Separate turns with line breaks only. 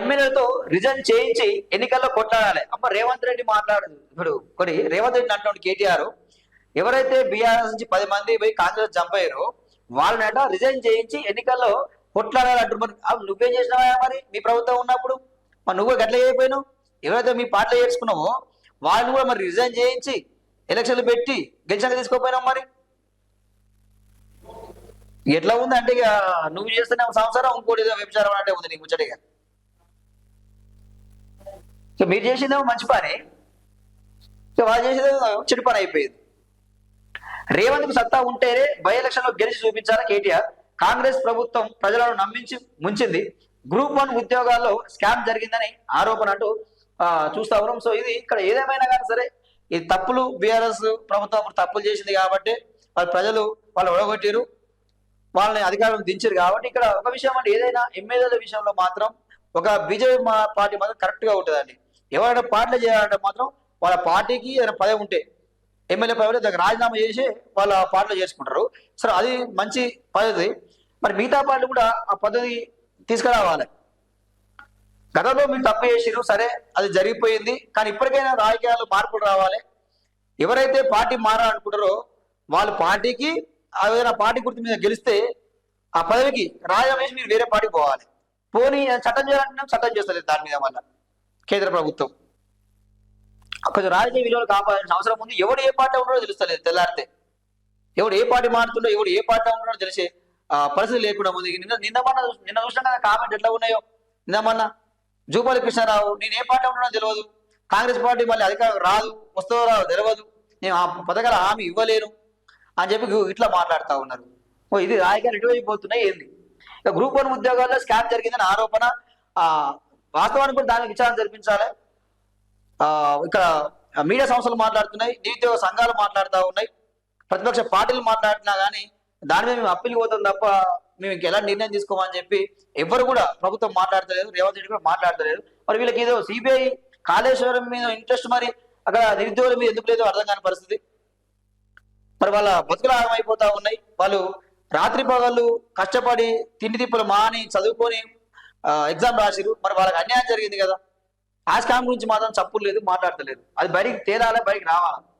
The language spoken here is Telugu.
ఎమ్మెల్యేలతో రిజైన్ చేయించి ఎన్నికల్లో కొట్లాడాలి. అమ్మ రేవంత్ రెడ్డి మాట్లాడదు ఇప్పుడు కొన్ని రేవంత్ రెడ్డి అంటున్నాడు కేటీఆర్. ఎవరైతే బీఆర్ఎస్ నుంచి పది మంది పోయి కాంగ్రెస్ జంప్ అయ్యారో వాళ్ళనట రిజైన్ చేయించి ఎన్నికల్లో కొట్లాడాలి అంటారు మరి నువ్వేం చేసినావా మరి? మీ ప్రభుత్వం ఉన్నప్పుడు? మరి నువ్వు గట్ల చేయకపోయినావు? ఎవరైతే మీ పార్టీలో చేర్చుకున్నావో వాళ్ళని కూడా మరి రిజైన్ చేయించి ఎలక్షన్లు పెట్టి గెలిచాక తీసుకోపోయినావు మరి? ఎట్లా ఉంది అంటే ఇక నువ్వు చేస్తున్న సంవత్సరం ఇంకోటి వ్యభిచారం అంటే ఉంది నీకు ముచ్చటిగా సో మీరు చేసిందేమో మంచి పని. సో వాళ్ళు చేసేదేమో చెడు పని అయిపోయింది. రేవంత్కు సత్తా ఉంటేనే బై ఎలక్షన్లో గెలిచి చూపించాలి కేటీఆర్. కాంగ్రెస్ ప్రభుత్వం ప్రజలను నమ్మించి ముంచింది. గ్రూప్ వన్ ఉద్యోగాల్లో స్కామ్ జరిగిందని ఆరోపణ అంటూ చూస్తా ఉన్నాం. సో ఇది ఇక్కడ ఏదేమైనా కానీ సరే ఈ తప్పులు బీఆర్ఎస్ ప్రభుత్వం అప్పుడు తప్పులు చేసింది కాబట్టి వాళ్ళ ప్రజలు వాళ్ళు ఒడగొట్టారు. వాళ్ళని అధికారం దించారు కాబట్టి ఇక్కడ ఒక విషయం అంటే ఏదైనా ఎమ్మెల్యేల విషయంలో మాత్రం ఒక బీజేపీ మా- పార్టీ మాత్రం కరెక్ట్గా ఉంటుందండి. ఎవరైనా పార్టీలు చేయాలంటే మాత్రం వాళ్ళ పార్టీకి ఏదైనా పదవి ఉంటే ఎమ్మెల్యే పదవి దానికి రాజీనామా చేసి వాళ్ళ పార్టీలో చేసుకుంటారు. సరే అది మంచి పద్ధతి. మరి మిగతా పార్టీలు కూడా ఆ పద్ధతి తీసుకురావాలి. గతంలో మీరు తప్పు చేసిరు సరే అది జరిగిపోయింది. కానీ ఇప్పటికైనా రాజకీయాల్లో మార్పులు రావాలి. ఎవరైతే పార్టీ మారాలనుకుంటారో వాళ్ళ పార్టీకి ఆ ఏదైనా పార్టీ గుర్తు మీద గెలిస్తే ఆ పదవికి రాజీనామా చేసి మీరు వేరే పార్టీకి పోవాలి. పోనీ చట్టం చేయాలంటే చట్టం చేస్తలేదు దాని మీద మళ్ళీ. కేంద్ర ప్రభుత్వం. కొంచెం రాజకీయ విలువలు కాపాడాల్సిన అవసరం ఉంది. ఎవడు ఏ పార్టీ ఉన్నాడో తెలుస్తలేదు తెల్లారితే. ఎవడు ఏ పార్టీ మారుతుండో ఎవడు ఏ పార్టీ ఉన్నాడో తెలిసే ఆ, పరిస్థితి లేకుండా ఉంది. నిన్న నిన్న మొన్న నిన్న చూసినా కదా కామెంట్ ఎట్లా ఉన్నాయో. నిన్న మొన్న జూపల్లి కృష్ణారావు నేను ఏ పార్టీ ఉన్నాడో తెలియదు కాంగ్రెస్ పార్టీ మళ్ళీ అధికారం రాదు వస్తుందో రాదు తెలియదు నేను ఆ పథకాల హామీ ఇవ్వలేను అని చెప్పి ఇట్లా మాట్లాడుతూ ఉన్నారు. ఓ ఇది రాజకీయాలు ఎటువైపు పోతున్నాయి ఏంది? గ్రూప్ వన్ ఉద్యోగాల్లో స్కామ్ జరిగిందని ఆరోపణ వాస్తవానికి కూడా దానికి విచారణ జరిపించాలి. ఇక్కడ మీడియా సంస్థలు మాట్లాడుతున్నాయి నిరుద్యోగ సంఘాలు మాట్లాడుతూ ఉన్నాయి ప్రతిపక్ష పార్టీలు మాట్లాడినా కానీ దాని మీద మేము అప్పీల్ పోతాం తప్ప మేము ఎలా నిర్ణయం తీసుకోమని చెప్పి ఎవరు కూడా ప్రభుత్వం మాట్లాడతలేదు రేవంత్ రెడ్డి కూడా మాట్లాడతలేదు. మరి వీళ్ళకి ఏదో సిబిఐ కాళేశ్వరం మీద ఇంట్రెస్ట్ మరి అక్కడ నిరుద్యోగుల మీద ఎందుకు లేదో అర్థం కాని పరిస్థితి. మరి వాళ్ళ బతుకులు ఆగమైపోతా ఉన్నాయి. వాళ్ళు రాత్రి పగళ్ళు కష్టపడి తిండి తిప్పలు మాని చదువుకొని ఎగ్జామ్ రాసిరు మరి వాళ్ళకి అన్యాయం జరిగింది కదా. ఆ స్కామ్ గురించి మాత్రం చప్పులు లేదు మాట్లాడతలేదు. అది బయటికి తేలాలి బయటికి రావాలి.